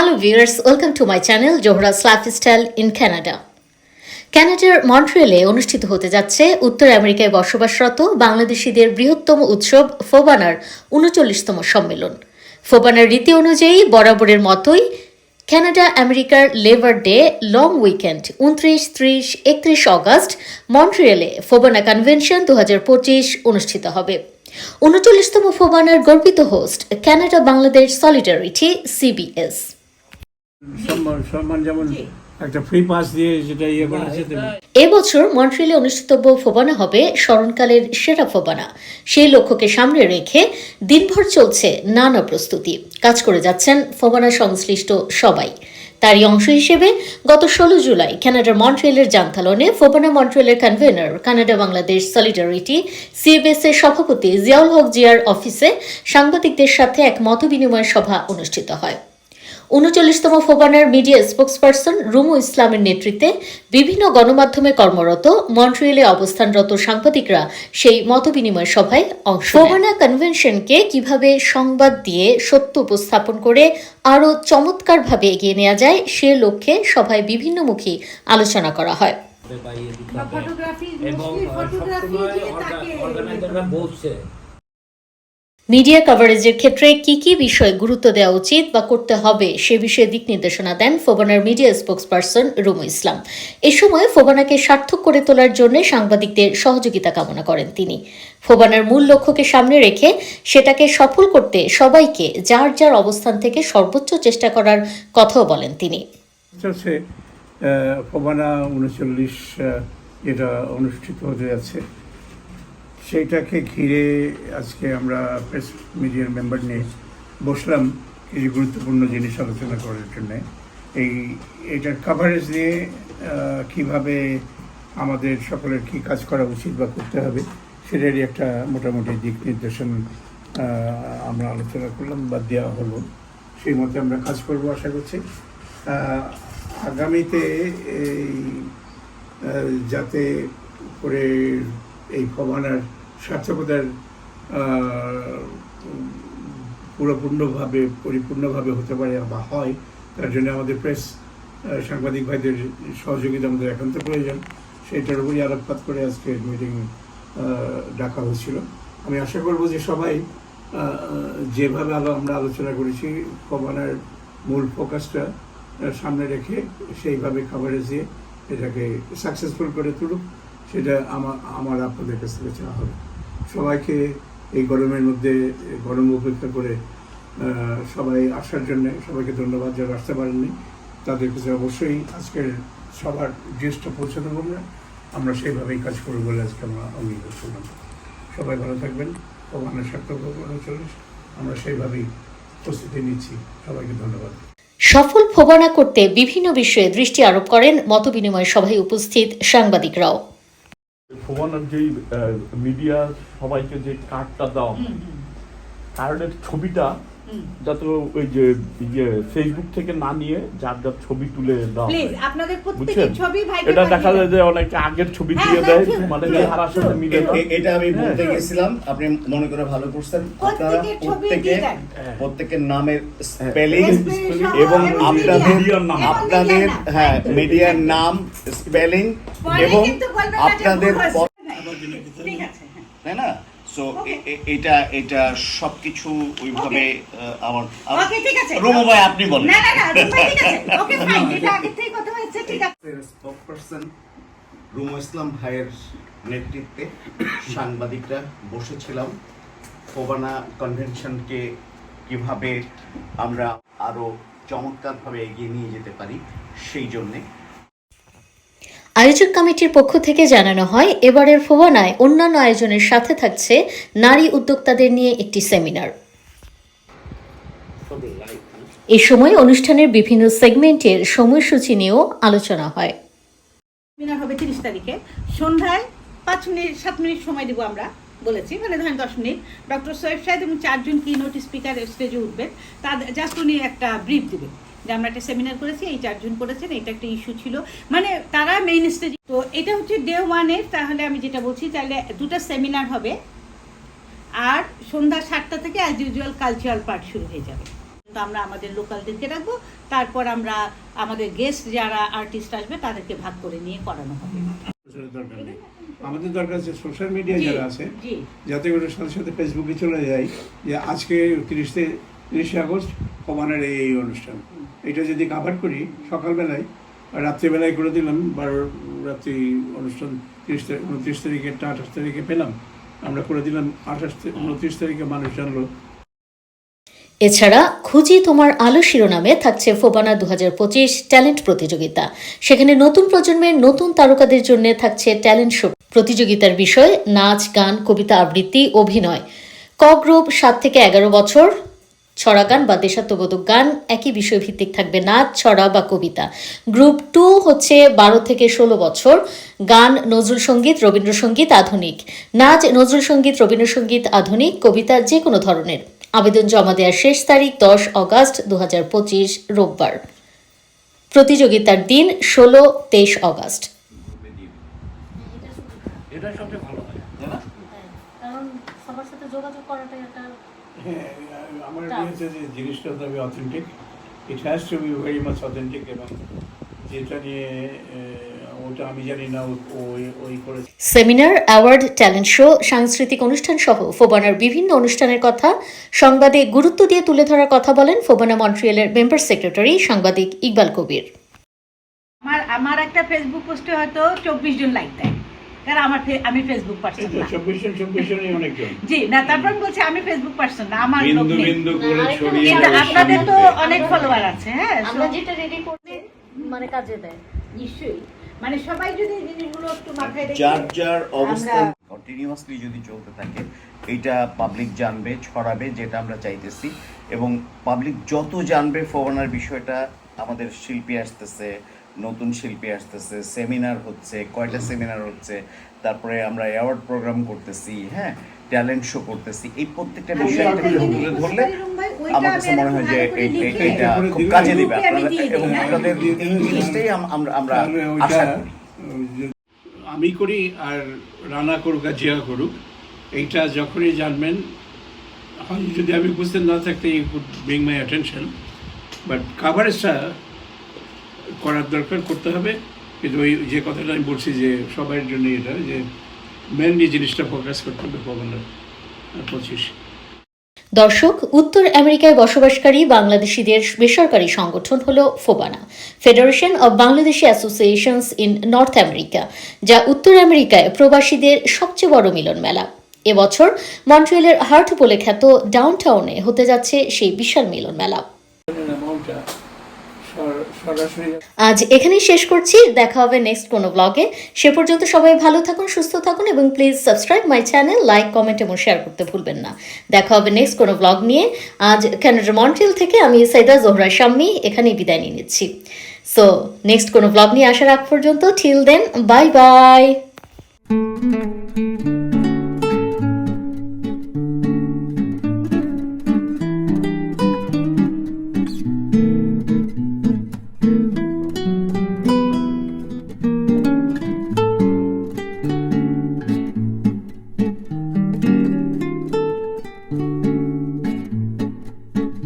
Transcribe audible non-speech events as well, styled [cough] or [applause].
Hello viewers, welcome to my channel Johra's Lifestyle in Canada. ক্যানাডার মন্ট্রিয়েলে অনুষ্ঠিত হতে যাচ্ছে উত্তর আমেরিকায় বসবাসরত বাংলাদেশিদের বৃহত্তম উৎসব ফোবানার উনচল্লিশতম সম্মেলন। ফোবানার রীতি অনুযায়ী বরাবরের মতোই কানাডা আমেরিকার লেবার ডে লং উইকেন্ড উনত্রিশ ত্রিশ একত্রিশ অগস্ট মন্ট্রিয়েলে ফোবানা কনভেনশন দু হাজার পঁচিশ অনুষ্ঠিত হবে। উনচল্লিশতম ফোবানার গর্বিত host Canada Bangladesh solidarity CBS সম্মান সম্মান যেমন একটা ফ্রি পাস দিয়ে যেটা ইয়ে করেছে এবছর মন্ট্রিলে অনুষ্ঠিতব্য ফোবানা হবে স্মরণকালের সেরা ফোবানা। সেই লক্ষ্যকে সামনে রেখে দিনভর চলছে নানা প্রস্তুতি। কাজ করে যাচ্ছেন ফোবানা সংশ্লিষ্ট সবাই। তারই অংশ হিসেবে গত ষোলো জুলাই কানাডার মন্ট্রিয়েলের জান্তালনে FOBANA মন্ট্রিয়েলের convenor Canada Bangladesh solidarity CABS এর সভাপতি জিয়াউল হক জিয়ার অফিসে সাংবাদিকদের সাথে এক মতবিনিময় সভা অনুষ্ঠিত হয়। উনচল্লিশতম ফোবানার মিডিয়া স্পোক্সপারসন রুমু ইসলামের নেতৃত্বে বিভিন্ন গণমাধ্যমে কর্মরত মন্ট্রিয়েলে অবস্থানরত সাংবাদিকরা সেই মতবিনিময় সভায় অংশ ফোবানা কনভেনশনকে কীভাবে সংবাদ দিয়ে সত্য উপস্থাপন করে আরও চমৎকারভাবে এগিয়ে নেওয়া যায় সে লক্ষ্যে সভায় বিভিন্নমুখী আলোচনা করা হয়। এবং সবসময় অর্গানাইজাররা বলছে মিডিয়া কভারেজের ক্ষেত্রে কি কি বিষয়ে গুরুত্ব দেওয়া উচিত বা করতে হবে, সে বিষয়ে দিক নির্দেশনা দেন ফোবানার মিডিয়া স্পোক্সপারসন রুমু ইসলাম। এ সময় ফোবানাকে সার্থক করে তোলার জন্য সাংবাদিকদের সহযোগিতা কামনা করেন তিনি। ফোবানার মূল লক্ষ্যকে সামনে রেখে সেটাকে সফল করতে সবাইকে যার যার অবস্থান থেকে সর্বোচ্চ চেষ্টা করার কথাও বলেন তিনি। ফবানা উনচল্লিশ যেটা অনুষ্ঠিত হতে যাচ্ছে। সেইটাকে ঘিরে আজকে আমরা প্রেস মিডিয়ার মেম্বার নিয়ে বসলাম কিছু গুরুত্বপূর্ণ জিনিস আলোচনা করার জন্যে। এই, এটার কাভারেজ নিয়ে কীভাবে আমাদের সকলের কি কাজ করা উচিত বা করতে হবে, সেটারই একটা মোটামুটি দিক নির্দেশন আমরা আলোচনা করলাম বা দেওয়া হলো। সেই মতে আমরা কাজ করব আশা করছি। আগামীতে এই যাতে করে এই ফবানার সার্থকতার আহ, পুরোপূর্ণভাবে পরিপূর্ণভাবে হতে পারে বা হয় তার জন্য আমাদের প্রেস সাংবাদিক ভাইদের সহযোগিতা আমাদের একান্ত প্রয়োজন। সেইটার উপরই আলোকপাত করে আজকে মিটিং ডাকা হয়েছিল। আমি আশা করব যে সবাই যেভাবে আলো আমরা আলোচনা করেছি কমানার মূল ফোকাসটা সামনে রেখে সেইভাবে খাবারে দিয়ে এটাকে সাকসেসফুল করে তুলুক সেটা আমার আমার আপনাদের কাছ থেকে চাওয়া হবে। সবাইকে এই গরমের মধ্যে, গরম উপেক্ষা করে সবাই আসার জন্য সবাইকে ধন্যবাদ যারা আসতে পারেননি। তাদের কাছে অবশ্যই আজকের সবার জ্যেষ্ঠ পৌঁছে দেবো আমরা। আমরা সেইভাবেই কাজ করব বলে আজকে আমরা অঙ্গীকার করলাম। সবাই ভালো থাকবেন ভগবানের সার্থক চল্লিশ আমরা সেইভাবেই প্রস্তুতি নিচ্ছি। সবাইকে ধন্যবাদ। সফল ফোবানা করতে বিভিন্ন বিষয়ে দৃষ্টি আরোপ করেন মতবিনিময় সভায় উপস্থিত সাংবাদিকরাও। ফোবানার যেই মিডিয়া সবাইকে যে কার্ডটা দাও কার্ডের ছবিটা যাতে ওই যে ইয়ে ফেসবুক থেকে না নিয়ে যার যার ছবি তুলে দাও প্লিজ আপনাদের প্রত্যেকের ছবি ভাই এটা দেখা যায় যে অনেকে আগের ছবি হ্যাঁ, দিয়ে thank দেয় মানে চেহারার সাথে মিলে এটা আমি বলতে হ্যাঁ। গেছিলাম আপনি মনে করে ভালো করছেন আপনারা প্রত্যেকে প্রত্যেকের নামের স্পেলিং এবং আপনাদের আপনাদের হ্যাঁ মিডিয়ার নাম স্পেলিং এবং আপনাদের ঠিক আছে। হ্যাঁ। তাই না সো. এটা এটা সবকিছু ওইভাবে আমার ওকে ঠিক আছে। রুমু ভাই আপনি বলেন। না না না রুমু ভাই ঠিক আছে। [laughs] ওকে ফাইন এটা আগে থেকে কথা হয়েছে ঠিক আছে। স্পোকপারসন রুমু ইসলাম ভাইয়ের নেতৃত্বে সাংবাদিকরা বসেছিলাম। ফোবানা কনভেনশনকে কীভাবে আমরা আরও চমৎকারভাবে এগিয়ে নিয়ে যেতে পারি সেই জন্যে আয়োজক কমিটির পক্ষ থেকে জানানো হয়, এবারের ফোবানায় অন্যান্য আয়োজনের সাথে থাকছে নারী উদ্যোক্তাদের নিয়ে একটি সেমিনার। এ সময় অনুষ্ঠানের বিভিন্ন সেগমেন্টের সময়সূচি নিয়েও আলোচনা হয়। হবে তিরিশ তারিখে। সন্ধ্যায় পাঁচ মিনিট, সাত মিনিট সময় দিব আমরা, বলেছি। মানে ধরেন দশ মিনিট। ডক্টর সোয়েব সাহেব এবং চারজন কি নোট স্পিকার স্টেজে উঠবেন। তাদের জাস্ট উনি একটা ব্রিফ দেবেন। যে আমরা একটা সেমিনার করেছি এই চারজন করেছেন এটা একটা ইস্যু ছিল। মানে তারা মেইন স্টেজ তো এটা হচ্ছে ডে ওয়ানের তাহলে আমি যেটা বলছি তাহলে দুটো সেমিনার হবে। আর সন্ধ্যা সাতটা থেকে অ্যাজ ইউজুয়াল কালচারাল পার্ট শুরু হয়ে যাবে। তো আমরা আমাদের লোকালদেরকে রাখব তারপর আমরা আমাদের গেস্ট যারা আর্টিস্ট আসবে তাদেরকে ভাগ করে নিয়ে করানো হবে। আমাদের দরকার আছে সোশ্যাল মিডিয়া যারা আছে যাতে করে সাথে সাথে ফেসবুকে চলে যায়। যে আজকে তিরিশে তিরিশে আগস্ট কমানের এই অনুষ্ঠান। এটা যদি কাভার করি, সকালবেলায়, রাত্রিবেলায় করে দিলাম, বারো রাত্রি অনুষ্ঠান, তিরিশ তারিখ, উনত্রিশ তারিখে আঠাশ তারিখে পেলাম। আমরা করে দিলাম আঠাশ উনত্রিশ তারিখে মানুষ জানলো। এছাড়া খুঁজি তোমার আলো শিরোনামে থাকছে ফোবানা দু পঁচিশ ট্যালেন্ট প্রতিযোগিতা। সেখানে নতুন প্রজন্মের নতুন তারকাদের জন্য থাকছে ট্যালেন্ট শো প্রতিযোগিতার বিষয়, নাচ, গান, কবিতা আবৃত্তি, অভিনয়। ক গ্রুপ সাত থেকে এগারো বছর ছড়া গান বা দেশাত্মবোধক গান একই বিষয়ভিত্তিক থাকবে নাচ ছড়া বা কবিতা। গ্রুপ টু হচ্ছে বারো থেকে ষোলো বছর। গান নজরুল সংগীত রবীন্দ্রসঙ্গীত আধুনিক। নাচ নজরুল সংগীত রবীন্দ্রসঙ্গীত আধুনিক কবিতা যে কোনো ধরনের। আবেদন জমা দেওয়ার শেষ তারিখ দশ অগাস্ট দু হাজার পঁচিশ রোববার। প্রতিযোগিতার দিন ষোলো তেইশ অগাস্ট। এটা সবচেয়ে ভালো হয়। তাই না কারণ সবার সাথে যোগাযোগ করাটাই একটা হ্যাঁ আমার হচ্ছে যে জিনিসটা তবে authentic it has to be very much authentic এবং যেটা নিয়ে ওটা আমি জানি না ওই ওই করে। সেমিনার অ্যাওয়ার্ড ট্যালেন্ট শো সাংস্কৃতিক অনুষ্ঠান সহ ফোবানার বিভিন্ন অনুষ্ঠানের কথা সংবাদে গুরুত্ব দিয়ে তুলে ধরার কথা বলেন ফোবানা মন্ট্রিয়ালের মেম্বার সেক্রেটারি সাংবাদিক ইকবাল কবির। আমার আমার একটা ফেসবুক পোস্টে হয়তো চব্বিশ জন লাইক দেয়। কারণ আমার আমি ফেসবুক পার্সন না। জি না তারপর আমি বলছি আমি ফেসবুক পার্সন না আমার বিন্দু বিন্দু করে ছড়িয়ে আপনাদের তো অনেক ফলোয়ার আছে হ্যাঁ আমরা যেটা রেডি করতে মানে কাজে দেয়। নিশ্চয়ই। মানে সবাই যদি জিনিসগুলো একটু মাথায় রেখে যার যার অবস্থান কন্টিনিউয়াসলি যদি চলতে থাকে এটা পাবলিক জানবে ছড়াবে যেটা আমরা চাইতেছি। এবং পাবলিক যত জানবে ফোবানার বিষয়টা আমাদের শিল্পী আসতেছে নতুন শিল্পী আসতেছে সেমিনার হচ্ছে কয়টা সেমিনার হচ্ছে তারপরে আমরা অ্যাওয়ার্ড প্রোগ্রাম করতেছি হ্যাঁ ট্যালেন্ট শো করতেছি এই প্রত্যেকটা আমি বিষয় তুলে ধরলে আমার কাছে মনে হয় যে আরেকটু ভালো এই- করে এই- লিখে এটা খুব কাজে দিবে আপনারা এবং হ্যাঁ। আপনাদের এই জিনিসটাই আমরা আমরা আশা করি। আমি করি আর রানা করুক আর জিয়া করুক এইটা যখনই জানবেন হয় যদি আমি বুঝতে না থাকতে you could bring my attention but কাভারেজটা করার দরকার করতে হবে। কিন্তু ওই যে কথাটা আমি বলছি যে সবার জন্য এটা যে মেনলি জিনিসটা ফোকাস করতে হবে পবনের পঁচিশ। দর্শক উত্তর আমেরিকায় বসবাসকারী বাংলাদেশিদের বেসরকারি সংগঠন হল FOBANA federation of Bangladeshi associations in North America যা উত্তর আমেরিকায় প্রবাসীদের সবচেয়ে বড় মিলন মেলা। এবছর মন্ট্রিয়েলের হার্ট বলে খ্যাত ডাউনটাউনে হতে যাচ্ছে সেই বিশাল মিলন মেলা। আজ এখানেই শেষ করছি। দেখা হবে নেক্সট কোনো ব্লগে সে পর্যন্ত সবাই ভালো থাকুন, সুস্থ থাকুন এবং please subscribe my channel like comment এবং শেয়ার করতে ভুলবেন না। দেখা হবে নেক্সট কোনো ব্লগ নিয়ে। আজ ক্যানাডার মন্ট্রিল থেকে আমি সাইদা জোহরা শাম্মি এখানেই বিদায় নিয়ে নিচ্ছি। সো নেক্সট কোনো ব্লগ নিয়ে আসার আগ পর্যন্ত ঠিল দেন বাই বাই